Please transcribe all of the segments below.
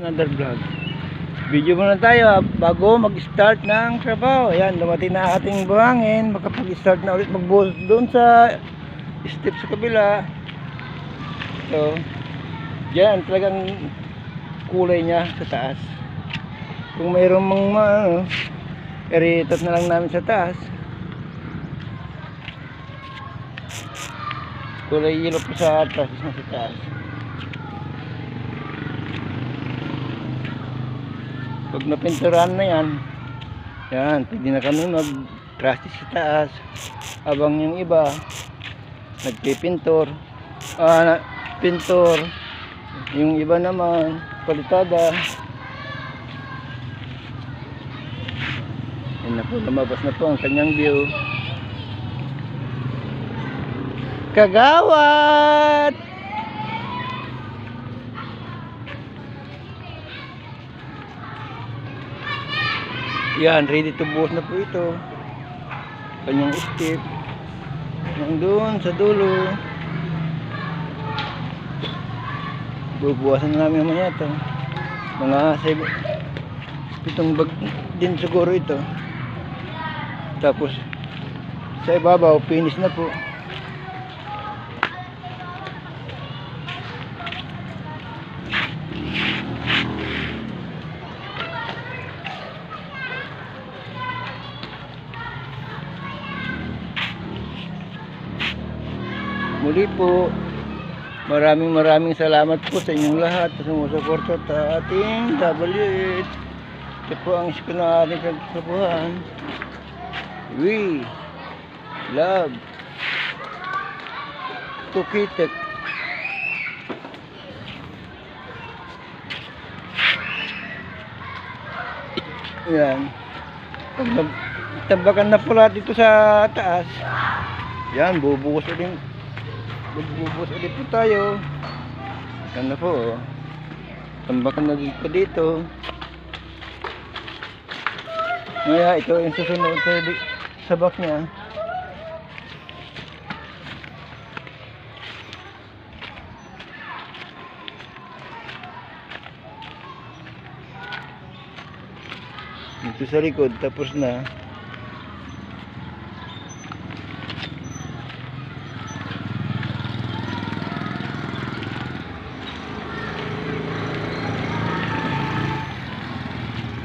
Another vlog. Video muna tayo ah, bago mag-start ng trabaho. Ayan, dumating na ating buhangin. Makapag-start na ulit magbuhos doon sa step sa kabila. So, yan talagang kulay niya sa taas. Kung mayroong mga ano, eritot na lang namin sa taas. Kulay yellow po sa atas, sa taas. Pag napinturahan na yan, yan, pwede na kami mag-trusty sa taas. Habang yung iba, nagpipintor, ah, pintor, yung iba naman, palitada. Yan na po, lumabas na po ang kanyang view. Kagawad! Yan, ready to buhos na po ito. Kanyang step. Nandun sa dulo. Bubuwasan na namin mamaya ito. Mga seven, pitong bag din siguro ito. Tapos sa ibabaw, finish na po. Muli po, maraming maraming salamat po sa inyong lahat sa sumusuporta sa ating W8. Ito po ang isko na ating kagsabuhan. We love Tukitek. Yan. Tambakan na pula dito sa taas, yan, bubuhos ulit. Bubuhos ulit po tayo. Yan po. oh. Tambakan na dito dito. Ngaya, ito yung susunod sa, sa niya. Dito sa likod, tapos na.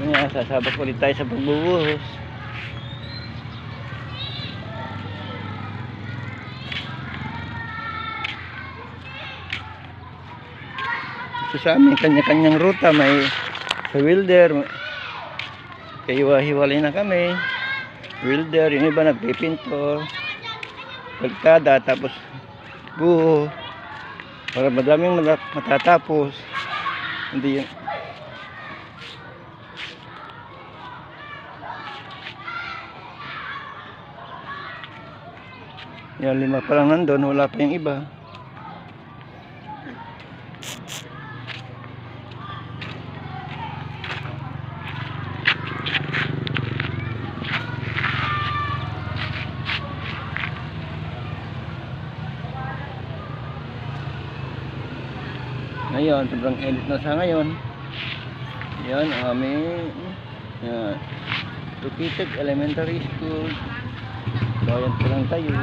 Kaya sasabak ulit tayo sa pagbubuhos. Ito sa amin, kanya-kanyang ruta. May sa welder. Kaya hiwalay na kami. Welder, yung iba nagpipintor. Pagkada, tapos buho. Para madaming matatapos. Hindi yun. Yan, lima pa lang nandun, wala pa yung iba. Ngayon, sobrang init na sa ngayon. Yan, aming yan. Tukitig Elementary School. Bayan pa lang tayo.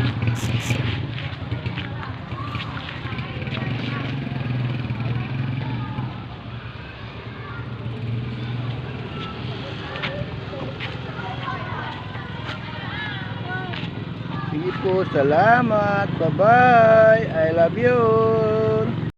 Sige po, salamat. Bye-bye. I love you.